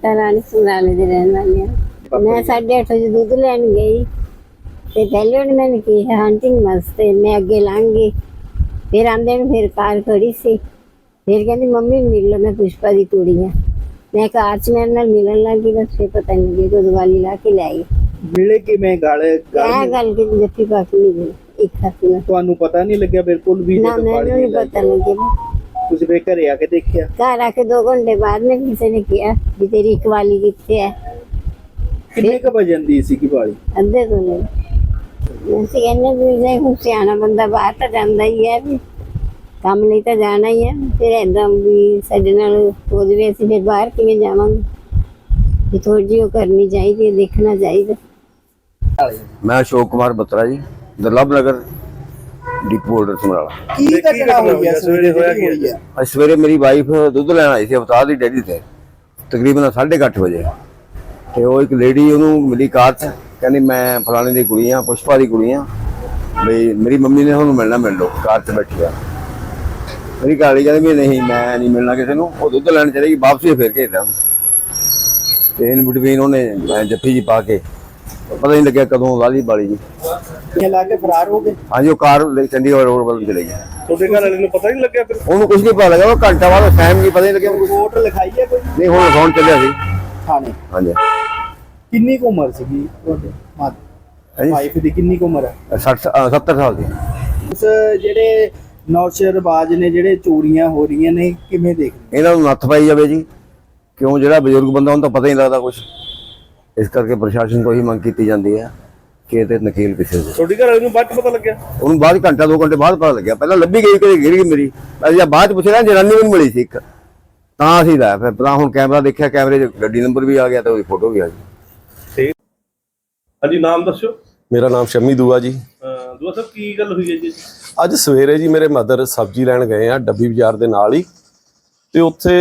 ਸੁਨੀਤਾ ਰਾਣੀ ਸਮਰਾਲੇ ਦੇ ਰਹਿਣ ਵਾਲੀ ਹਾਂ। ਮੈਂ 8:30 ਵਜੇ ਦੁੱਧ ਲੈਣ ਗਈ। ਤੇ ਪਹਿਲੇ ਉਹਨੇ ਮੈਨੂੰ ਕਿਹਾ ਹੰਟਿੰਗ ਮਸਤੇ ਮੈਂ ਅੱਗੇ ਲੰਘੀ ਫਿਰ ਆਂਦੇ ਨੂੰ ਫਿਰ ਕਾਰ ਖੜੀ ਸੀ। ਫਿਰ ਕਹਿੰਦੀ ਮੰਮੀ ਮਿਲ ਲਓ ਮੈਂ ਪੁਸ਼ਪਾ ਦੀ ਕੁੜੀ ਹਾਂ। ਮੈਂ ਕਾਰ 'ਚ ਮੇਰੇ ਨਾਲ ਮਿਲਣ ਲੱਗੀ ਬਸ ਫਿਰ ਪਤਾ ਨਹੀਂ ਲੱਗੀ ਕਦੋਂ ਵਾਲੀ ਲਾ ਕੇ ਲੈ ਮਿਲੇ ਕਿਵੇਂ ਗਾਲ ਇਹ ਗਾਲ ਗੱਲ ਕਿ ਜੱਫੀ ਪਾ ਕੇ ਨਹੀਂ ਗਈ ਇੱਕ ਹੱਥ ਨਾਲ। ਤੁਹਾਨੂੰ ਪਤਾ ਨਹੀਂ ਲੱਗਿਆ ਬਿਲਕੁਲ ਵੀ ਨਾ ਮੈਨੂੰ ਨਹੀਂ ਲੱਗ ਪਤਾ ਲੱਗਿਆ। ਤੁਸੀਂ ਫਿਰ ਘਰੇ ਆ ਕੇ ਦੇਖਿਆ? ਘਰ ਆ ਕੇ 2 ਘੰਟੇ ਬਾਅਦ ਮੈਂ ਕਿਸੇ ਨੇ ਕਿਹਾ ਵੀ ਤੇਰੀ ਕਵਾਲੀ ਕਿੱਥੇ ਹੈ ਕਿੰਨੇ ਕ ਵਜਨ ਦੀ ਸੀ ਕਿ ਵਾਲੀ? ਅੱਧੇ ਤੋਂ ਨਹੀਂ ਅਸੀਂ ਕਹਿੰਦੇ ਵੀ ਜੇ ਹੁਣ ਸਿਆਣਾ ਬੰਦਾ ਬਾਹਰ ਤਾਂ ਜਾਂਦਾ ਹੀ ਹੈ ਵੀ। ਕੰਮ ਲਈ ਤਾਂ ਜਾਣਾ ਹੀ ਹੈ ਫਿਰ ਏਦਾਂ ਵੀ ਸਾਡੇ ਨਾਲ ਹੋ ਜਵੇ ਅਸੀਂ ਫਿਰ ਬਾਹਰ ਕਿਵੇਂ ਜਾਵਾਂਗੇ? ਵੀ ਥੋੜੀ ਜਿਹੀ ਕਰਨੀ ਚਾਹੀਦੀ ਹੈ ਦੇਖਣਾ ਚਾਹੀਦਾ। ਮੈਂ ਅਸ਼ੋਕ ਕੁਮਾਰ ਬਤਰਾ ਜੀ ਦਰਲਭ ਨਗਰ। ਡਿਪੂ ਹੋਲਡਰ ਸਮਰਾਲਾ ਕੀ ਘਟਨਾ ਹੋਈ ਹੈ ਸਵੇਰੇ ਹੋਇਆ ਕੀ ਹੈ ਅੱਜ ਸਵੇਰੇ ਮੇਰੀ ਵਾਈਫ ਦੁੱਧ ਲੈਣ ਆਈ ਸੀ ਅਵਤਾਰ ਦੀ ਡੈਡੀ ਤੇ। ਤਕਰੀਬਨ 8:30 ਵਜੇ। ਤੇ ਉਹ ਇੱਕ ਲੇਡੀ ਉਹਨੂੰ ਮਿਲੀ ਕਾਰ 'ਚ ਕਹਿੰਦੀ ਮੈਂ ਫਲਾਣੇ ਦੀ ਕੁੜੀ ਆ ਪੁਸ਼ਪਾ ਦੀ ਕੁੜੀ ਆ ਬਈ ਮੇਰੀ ਮੰਮੀ ਨੇ ਉਹਨੂੰ ਮਿਲਣਾ ਮਿਲ ਲਓ ਕਾਰ 'ਚ ਬੈਠੀ ਆ। ਮੇਰੀ ਵਾਲੀ ਕਹਿੰਦੀ ਵੀ ਨਹੀਂ ਮੈਂ ਨਹੀਂ ਮਿਲਣਾ ਕਿਸੇ ਨੂੰ। ਉਹ ਦੁੱਧ ਲੈਣ ਚਲੇ ਗਈ ਵਾਪਸੀ ਫੇਰ ਕੇ ਇਦਾਂ ਤੇ ਇਨ ਬਿਟਵੀਨ ਉਹਨੇ ਜੱਫੀ ਜੀ ਪਾ ਕੇ ਪਤਾ ਨਹੀਂ ਲੱਗਿਆ ਕਦੋਂ ਲਾਲੀ ਬਾਲੀ ਜੀ। ਇਹ ਲਾ ਕੇ ਫਰਾਰ ਹੋ ਗਏ? ਹਾਂਜੀ ਉਹ ਕਾਰ ਲੈ ਚੰਡੀਗੜ੍ਹ ਰੋਡ ਵੱਲ ਨੂੰ ਚਲੇ ਗਈ ਤੁਹਾਡੇ ਘਰ ਵਾਲੇ ਨੂੰ ਪਤਾ ਨਹੀਂ ਲੱਗਿਆ ਫਿਰ? ਉਹਨੂੰ ਕੁਝ ਨਹੀਂ ਪਤਾ ਲੱਗਾ ਉਹ ਘੰਟਾ ਬਾਅਦ ਟਾਈਮ ਕੀ ਪਤਾ ਨਹੀਂ ਲੱਗਿਆ ਉਹਨੂੰ। ਰਿਪੋਰਟ ਲਿਖਾਈ ਹੈ ਕੋਈ? ਨਹੀਂ ਹੁਣ ਫੋਨ ਚੱਲਿਆ ਸੀ। ਥਾਣੇ। ਹਾਂਜੀ। ਕਿੰਨੀ ਕੁ ਉਮਰ ਸੀਗੀ ਤੁਹਾਡੇ ਹਾਂਜੀ। ਵਾਈਫ ਦੀ ਕਿੰਨੀ ਕੁ ਉਮਰ ਹੈ? 60 ਅਹ 70 ਸਾਲ ਦੀ। ਉਸ ਜਿਹੜੇ ਨੌਸ਼ਰਬਾਜ਼ ਨੇ ਜਿਹੜੇ ਚੋਰੀਆਂ ਹੋ ਰਹੀਆਂ ਨੇ ਕਿਵੇਂ ਦੇਖਦੇ ਇਹਨਾਂ ਨੂੰ ਨੱਥ ਪਾਈ ਜਾਵੇ ਜੀ। ਕਿਉਂ ਜਿਹੜਾ ਬਜ਼ੁਰਗ ਬੰਦਾ ਉਹਨੂੰ ਤਾਂ ਪਤਾ ਹੀ ਨਹੀਂ ਲੱਗਦਾ ਕੁਝ ਇਸ ਕਰਕੇ ਪ੍ਰਸ਼ਾਸਨ ਤੋਂ ਹੀ ਮੰਗ ਕੀਤੀ ਜਾਂਦੀ ਹੈ ਕਿ ਇਹ ਤੇ ਨਕੀਲ ਕਿਸੇ ਦੇ ਤੁਹਾਡੇ ਘਰ ਵਾਲੇ ਨੂੰ ਬਾਅਦ ਚ ਪਤਾ ਲੱਗਿਆ? ਉਹਨੂੰ ਬਾਅਦ ਘੰਟਾ ਦੋ ਘੰਟੇ ਬਾਅਦ ਪਤਾ ਲੱਗਿਆ। ਪਹਿਲਾਂ ਲੱਭੀ ਗਈ ਕਦੇ ਗਿਰ ਗਈ ਮੇਰੀ। ਅਸੀਂ ਬਾਅਦ ਪੁੱਛਿਆ ਜਨਾਨੀ ਮੈਨੂੰ ਮਿਲੀ ਸੀ ਇੱਕ। ਤਾਂ ਅਸੀਂ ਲੈ ਫਿਰ ਤਾਂ ਹੁਣ ਕੈਮਰਾ ਦੇਖਿਆ ਕੈਮਰੇ 'ਚ ਗੱਡੀ ਨੰਬਰ ਵੀ ਆ ਗਿਆ ਤੇ ਉਹਦੀ ਫੋਟੋ ਵੀ ਆ ਗਈ। ਹਾਂਜੀ ਨਾਮ ਦੱਸਿਓ। ਮੇਰਾ ਨਾਮ ਸ਼ਮੀ ਦੂਆ ਜੀ। ਦੁਆ ਸਾਹਿਬ ਕੀ ਗੱਲ ਹੋਈ ਹੈ ਜੀ? ਅੱਜ ਸਵੇਰੇ ਜੀ ਮੇਰੇ ਮਦਰ ਸਬਜ਼ੀ ਲੈਣ ਗਏ ਆ ਡੱਬੀ ਬਾਜ਼ਾਰ ਦੇ ਨਾਲ ਹੀ। ਤੇ ਉੱਥੇ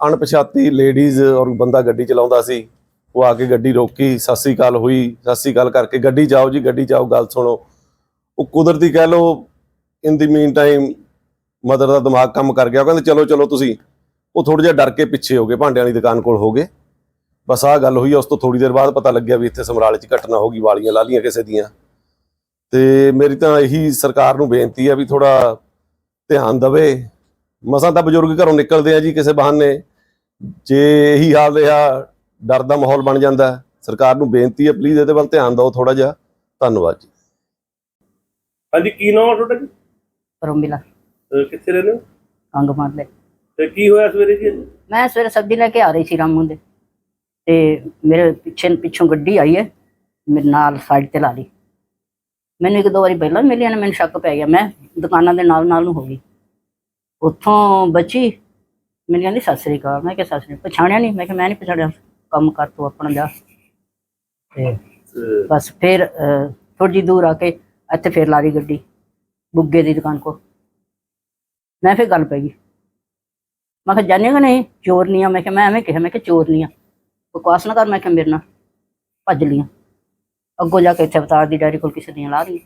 ਅਣਪਛਾਤੀ ਲੇਡੀਜ਼ ਔਰ ਬੰਦਾ ਗੱਡੀ ਚਲਾਉਂਦਾ ਸੀ। ਉਹ ਆ ਕੇ ਗੱਡੀ ਰੋਕੀ ਸਤਿ ਸ੍ਰੀ ਅਕਾਲ ਹੋਈ ਸਤਿ ਸ੍ਰੀ ਅਕਾਲ ਕਰਕੇ ਗੱਡੀ ਜਾਓ ਜੀ ਗੱਡੀ ਜਾਓ ਗੱਲ ਸੁਣੋ। ਉਹ ਕੁਦਰਤੀ ਕਹਿ ਲੋ ਇਨ ਦੀ ਮੀਨ ਟਾਈਮ ਮਦਰ ਦਾ ਦਿਮਾਗ ਕੰਮ ਕਰ ਗਿਆ। ਉਹ ਕਹਿੰਦੇ ਚਲੋ ਚਲੋ ਤੁਸੀਂ। ਉਹ ਥੋੜਾ ਜਿਹਾ ਡਰ ਕੇ ਪਿੱਛੇ ਹੋ ਗਏ ਭਾਂਡਿਆਂ ਵਾਲੀ ਦੁਕਾਨ ਕੋਲ ਹੋ ਗਏ। ਬਸ ਆਹ ਗੱਲ ਹੋਈ ਆ, ਉਸ ਤੋਂ ਥੋੜੀ ਦੇਰ ਬਾਅਦ ਪਤਾ ਲੱਗਿਆ ਵੀ ਇੱਥੇ ਸਮਰਾਲੇ 'ਚ ਘਟਨਾ ਹੋ ਗਈ ਵਾਲੀਆਂ ਲਾਲੀਆਂ ਕਿਸੇ ਦੀਆਂ। ਤੇ ਮੇਰੀ ਤਾਂ ਇਹੀ ਸਰਕਾਰ ਨੂੰ ਬੇਨਤੀ ਹੈ ਵੀ ਥੋੜਾ ਧਿਆਨ ਦੇਵੇ। ਮਸਾਂ ਤਾਂ ਬਜ਼ੁਰਗ ਘਰੋਂ ਨਿਕਲਦੇ ਆ ਜੀ ਕਿਸੇ ਬਹਾਨੇ। ਜੇ ਇਹੀ ਹਾਲ ਰਿਹਾ ਡਰ ਦਾ ਮਾਹੌਲ ਬਣ ਜਾਂਦਾ ਹੈ। ਸਰਕਾਰ ਨੂੰ ਬੇਨਤੀ ਹੈ ਪਲੀਜ਼ ਇਹਦੇ ਵੱਲ ਧਿਆਨ ਦਿਓ ਥੋੜਾ ਜਿਹਾ। ਧੰਨਵਾਦ ਜੀ। ਹਾਂਜੀ ਕੀ ਨਾਮ ਤੁਹਾਡਾ ਜੀ? ਰੋਮਿਲਾ। ਅਹ ਕਿੱਥੇ ਰਹਿੰਦੇ ਹੋ? ਕੰਗ ਮਾਰ ਲੈ। ਤੇ ਕੀ ਹੋਇਆ ਸਵੇਰੇ ਜੀ? ਅੱਜ? ਮੈਂ ਸਵੇਰੇ ਸਬਜ਼ੀ ਲੈ ਕੇ ਆ ਰਹੀ ਸੀ ਰਾਮੂ ਦੇ। ਤੇ ਮੇਰੇ ਪਿੱਛੇ ਪਿੱਛੋਂ ਗੱਡੀ ਆਈ ਹੈ ਮੇਰੇ ਨਾਲ ਸਾਈਡ ਤੇ ਲਾ ਲਈ। ਮੈਨੂੰ ਇੱਕ ਦੋ ਵਾਰੀ ਪਹਿਲਾਂ ਮਿਲਿਆ ਨੇ ਮੈਨੂੰ ਸ਼ੱਕ ਪੈ ਗਿਆ। ਮੈਂ ਦੁਕਾਨਾਂ ਦੇ ਨਾਲ ਨਾਲ ਨੂੰ ਹੋ ਗਈ। ਉੱਥੋਂ ਬਚੀ ਮੈਨੂੰ ਕਹਿੰਦੀ ਸਤਿ ਸ੍ਰੀ ਅਕਾਲ। ਮੈਂ ਕਿਹਾ ਸਤਿ ਸ੍ਰੀ ਅਕਾਲ। ਪਛਾਣਿਆ ਨਹੀਂ। ਮੈਂ ਕਿਹਾ ਮੈਂ ਨਹੀਂ ਪਛਾਣਿਆ। ਕੰਮ ਕਰ ਤੂੰ ਆਪਣਾ ਜਾ। ਤੇ ਅਹ ਬਸ ਫਿਰ ਥੋੜੀ ਜਿਹੀ ਦੂਰ ਆ ਕੇ ਇੱਥੇ ਫਿਰ ਲਾ ਲਈ ਗੱਡੀ ਬੁੱਗੇ ਦੀ ਦੁਕਾਨ ਕੋ ਮੈਂ ਫਿਰ ਗੱਲ ਪੈ ਗਈ। ਮੈਂ ਕਿਹਾ ਜਾਣੇਗਾ ਨਹੀਂ? ਚੋਰ ਨਹੀਂ ਆ। ਮੈਂ ਕਿਹਾ ਮੈਂ ਐਵੇਂ ਕਿਹਾ ਮੈਂ ਕਿਹਾ ਚੋਰ ਨਹੀਂ ਆ। ਬਕਵਾਸ ਨਾ ਕਰ ਮੈਂ ਕਿਹਾ ਮੇਰੇ ਨਾਲ ਭੱਜ ਲੀਆਂ। ਅੱਗੋਂ ਜਾ ਕੇ ਇੱਥੇ ਅਵਤਾਰ ਦੀ ਡੈਡੀ ਕੋਲ ਕਿਸੇ ਦੀਆਂ ਲਾ ਲਈ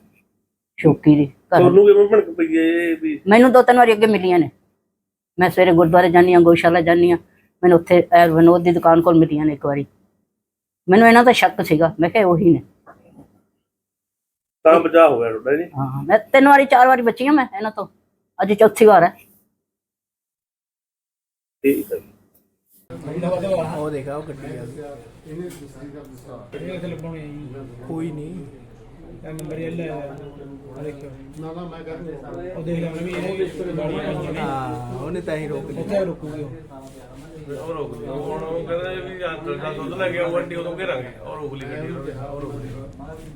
ਸ਼ੋਕੀ ਦੀ ਤੁਹਾਨੂੰ ਕਿਵੇਂ ਭਣਕ ਪਈ ਇਹ ਵੀ? ਮੈਨੂੰ ਦੋ ਤਿੰਨ ਵਾਰੀ ਅੱਗੇ ਮਿਲੀਆਂ ਨੇ। ਮੈਂ ਸਵੇਰੇ ਗੁਰਦੁਆਰੇ ਜਾਂਦੀ ਹਾਂ ਗੋਸ਼ਾਲਾ ਜਾਂਦੀ ਹਾਂ। ਮੈਨੂੰ ਉੱਥੇ ਵਿਨੋਦ ਦੀ ਦੁਕਾਨ ਕੋਲ ਮਿਲੀਆਂ ਨੇ ਇੱਕ ਵਾਰੀ। ਮੈਨੂੰ ਇਹਨਾਂ ਦਾ ਸ਼ੱਕ ਸੀਗਾ ਮੈਂ ਕਿਹਾ ਉਹੀ ਨੇ। ਤਾਂ ਬਚਾਅ ਹੋ ਗਿਆ ਤੁਹਾਡਾ ਜੀ। ਹਾਂ ਮੈਂ ਤਿੰਨ ਵਾਰੀ ਚਾਰ ਵਾਰੀ ਬਚੀ ਹਾਂ ਮੈਂ ਇਹਨਾਂ ਤੋਂ। ਅੱਜ ਚੌਥੀ ਵਾਰ ਹੈ। ਠੀਕ ਹੈ ਜੀ। ਉਹ ਦੇਖਾ ਉਹ ਗੱਡੀ ਆ ਕੋਈ ਨਹੀਂ। ਨੰਬਰ ਇਹ ਲੈ ਆ ਦੇਖਿਓ। ਨਾ ਨਾ ਮੈਂ ਕਰ ਉਹ ਦੇਖ ਲੈਣਾ ਵੀ ਇਹ ਗਾੜੀਆਂ ਪਾਈਆਂ ਨੇ ਹਾਂ ਉਹਨੇ ਤਾਂ ਹੀ ਰੋਕ ਲਿਆ ਉਹ ਉਹ ਰੋਕ ਲਈ। ਹੁਣ ਉਹ ਕਹਿੰਦਾ ਵੀ ਜਾਂ ਦਾ ਦੁੱਧ ਲੈ ਕੇ ਆਓ ਆਂਟੀ ਉਦੋਂ ਘੇਰਾਂਗੇ। ਉਹ ਰੋਕ ਲਈ ਗੱਡੀ ਉਹ ਰੋਕ ਲਈ।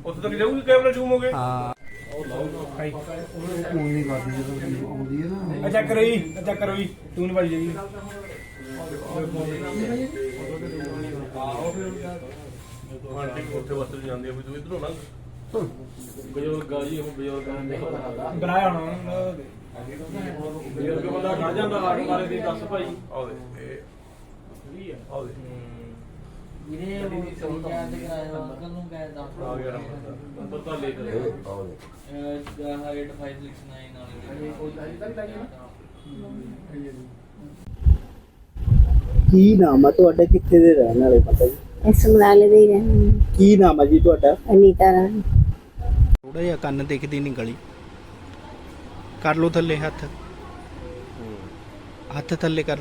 ਉੱਥੇ ਤੱਕ ਜਾਊਗੀ ਕੈਮਰਾ ਜ਼ੂਮ ਹੋ ਗਏ ਹਾਂ। ਆ ਚੈੱਕ ਕਰੋ ਜੀ ਚੈੱਕ ਕਰੋ ਜੀ। ਤੂੰ ਨਹੀਂ ਭਾਜੀ ਜੀ ਆਂਟੀ ਕੋਠੇ ਵਾਸਤੇ ਜਾਂਦੀ ਆ ਵੀ ਤੂੰ ਇਧਰੋਂ ਨਾ ਬਜ਼ੁਰਗ ਆ ਜੀ ਉਹ ਬਜ਼ੁਰਗਾਂ ਦੇ ਬਣਾਇਆ ਹੋਣਾ ਉਹਨਾਂ। ਨੇ। ਬਜ਼ੁਰਗ ਬੰਦਾ ਖੜ ਜਾਂਦਾ ਆਟ ਮਾਰੇ ਦੀ ਦੱਸ ਭਾਈ। ਆਓ ਦੇ ਇਹ ਆਓ ਦੇ ਵੀਰੇ ਉਹ ਸਮਝਿਆ ਤੇ ਕਰਾਇਆ ਅੰਕਲ ਨੂੰ ਕਹਿ ਦਾ ਆ ਗਿਆ ਨੰਬਰ ਪਤਾ ਲਿਖ ਲੈ ਆਓ ਦੇ। ਅਹ 8569 ਵਾਲੇ ਕੀ ਨਾਮ ਆ ਤੁਹਾਡਾ? ਕਿੱਥੇ ਦੇ ਰਹਿਣ ਵਾਲੇ ਪਤਾ ਜੀ ਇਸ ਸਮਰਾਲੇ ਦੇ ਹੀ ਰਹਿਣਾ ਕੀ ਨਾਮ ਆ ਜੀ ਤੁਹਾਡਾ? ਅਨੀਤਾ ਰਾਣੀ। ਥੋੜਾ ਜਿਹਾ ਕੰਨ ਦਿਖਦੀ ਨਹੀਂ ਗਲੀ। ਕਰ ਲਓ ਥੱਲੇ ਹੱਥ। ਹੱਥ ਥੱਲੇ ਕਰ ਲਓ।